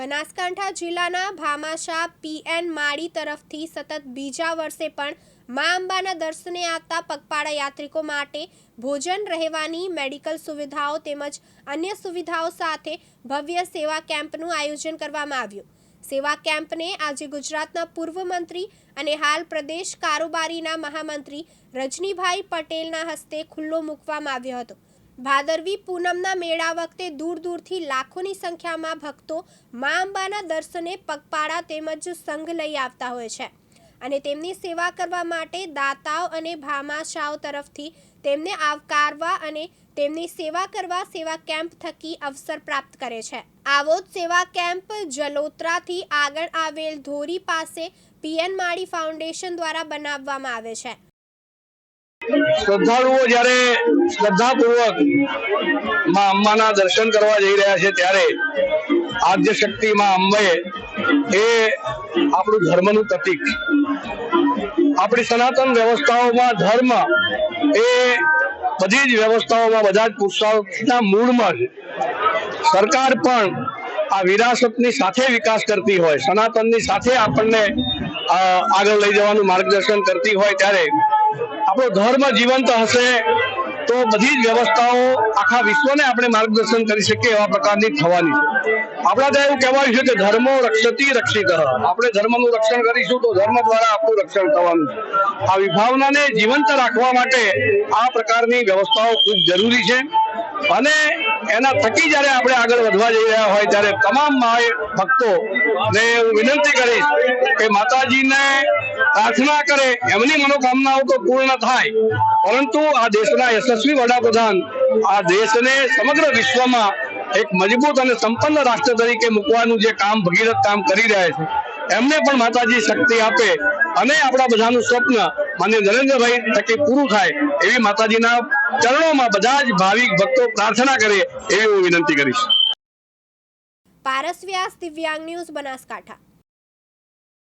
બનાસકાંઠા જિલ્લાના ભામાશા પીએન માળી તરફથી સતત બીજા વર્ષે પણ મા અંબાના દર્શને આવતા પગપાળા યાત્રિકો માટે ભોજન રહેવાની મેડિકલ સુવિધાઓ તેમજ અન્ય સુવિધાઓ સાથે ભવ્ય સેવા કેમ્પનું આયોજન કરવામાં આવ્યું. સેવા કેમ્પને આજે ગુજરાતના પૂર્વ મંત્રી અને હાલ પ્રદેશ કારોબારીના મહામંત્રી રજનીભાઈ પટેલના હસ્તે ખુલ્લો મૂકવામાં આવ્યો હતો. ભાદરવી પૂનમના મેળા વખતે દૂર દૂરથી લાખોની સંખ્યામાં ભક્તો મા અંબાના દર્શને પગપાળા તેમજ સંઘ લઈ આવતા હોય છે અને તેમની સેવા કરવા માટે દાતાઓ અને ભામાશાઓ તરફથી તેમને આવકારવા અને તેમની સેવા કરવા સેવા કેમ્પ થકી અવસર પ્રાપ્ત કરે છે. આવો જ સેવા કેમ્પ જલોત્રાથી આગળ આવેલ ધોરી પાસે પીએન માળી ફાઉન્ડેશન દ્વારા બનાવવામાં આવે છે. શ્રદ્ધાળુઓ જ્યારે શ્રદ્ધાપૂર્વકમાં અંબાના દર્શન કરવા જઈ રહ્યા છે, ત્યારે આદ્ય શક્તિ માં અંબે એ આપણું ધર્મનું પ્રતીક. આપણી સનાતન વ્યવસ્થાઓમાં ધર્મ એ બધી જ વ્યવસ્થાઓમાં બધા જ પુરુષાર્થના મૂળમાં છે. સરકાર પણ આ વિરાસતની સાથે વિકાસ કરતી હોય, સનાતનની સાથે આપણને આગળ લઈ જવાનું માર્ગદર્શન કરતી હોય ત્યારે આપણો ધર્મ જીવંત હશે તો બધી જ વ્યવસ્થાઓ આખા વિશ્વને આપણે માર્ગદર્શન કરી શકીએ એવા પ્રકારની થવાની આપણા ત્યાં એવું કહેવાયું છે કે ધર્મો રક્ષતી રક્ષિત. આપણે ધર્મનું રક્ષણ કરીશું તો ધર્મ દ્વારા આપણું રક્ષણ થવાનું આ વિભાવનાને જીવંત રાખવા માટે આ પ્રકારની વ્યવસ્થાઓ ખૂબ જરૂરી છે. અને એના થકી જ્યારે આપણે આગળ વધવા જઈ રહ્યા હોય ત્યારે તમામ ભક્તો ને હું વિનંતી કરીશ કે માતાજીને પ્રાર્થના કરે, એમની મનોકામનાઓ તો પૂર્ણ થાય. પરંતુ આ દેશના યશસ્વી વડાપ્રધાન આ દેશને સમગ્ર વિશ્વમાં એક મજબૂત અને સંપન્ન રાષ્ટ્ર તરીકે મૂકવાનું જે કામ ભગીરથ કામ કરી રહ્યા છે, એમને પણ માતાજી શક્તિ આપે અને આપણા બધાનું સ્વપ્ન માન્ય નરેન્દ્રભાઈ થકી પૂરું થાય એવી માતાજીના ચરણોમાં બધા જ ભાવિક ભક્તો પ્રાર્થના કરે એવી હું વિનંતી કરીશ. પારસ વ્યાસ દિવ્યાંગ ન્યૂઝ બનાસકાંઠા.